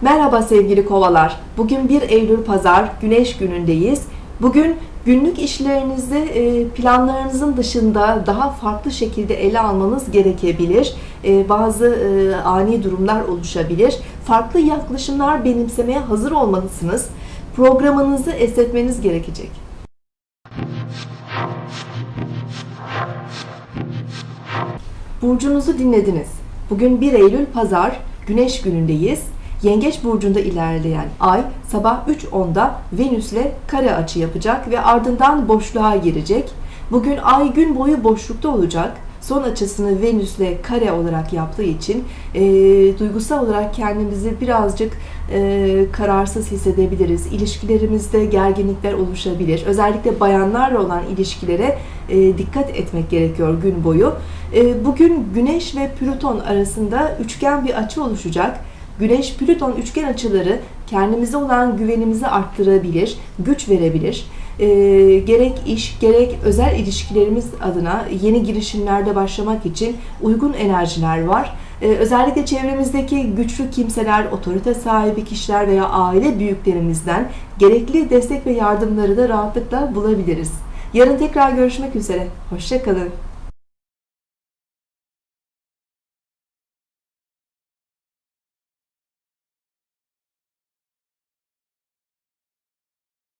Merhaba sevgili kovalar. Bugün 1 Eylül Pazar, Güneş günündeyiz. Bugün günlük işlerinizi e, planlarınızın dışında daha farklı şekilde ele almanız gerekebilir. E, Bazı e, ani durumlar oluşabilir. Farklı yaklaşımlar benimsemeye hazır olmalısınız. Programınızı esnetmeniz gerekecek. Burcunuzu dinlediniz. Bugün 1 Eylül Pazar, Güneş günündeyiz. Yengeç burcunda ilerleyen Ay sabah 3.10'da Venüs'le kare açı yapacak ve ardından boşluğa girecek. Bugün Ay gün boyu boşlukta olacak. Son açısını Venüs'le kare olarak yaptığı için e, duygusal olarak kendimizi birazcık e, kararsız hissedebiliriz. İlişkilerimizde gerginlikler oluşabilir. Özellikle bayanlarla olan ilişkilere e, dikkat etmek gerekiyor gün boyu. E, bugün Güneş ve Plüton arasında üçgen bir açı oluşacak. Güneş-Plüton üçgen açıları kendimize olan güvenimizi arttırabilir, güç verebilir. E, gerek iş, gerek özel ilişkilerimiz adına yeni girişimlerde başlamak için uygun enerjiler var. E, özellikle çevremizdeki güçlü kimseler, otorite sahibi kişiler veya aile büyüklerimizden gerekli destek ve yardımları da rahatlıkla bulabiliriz. Yarın tekrar görüşmek üzere. Hoşçakalın.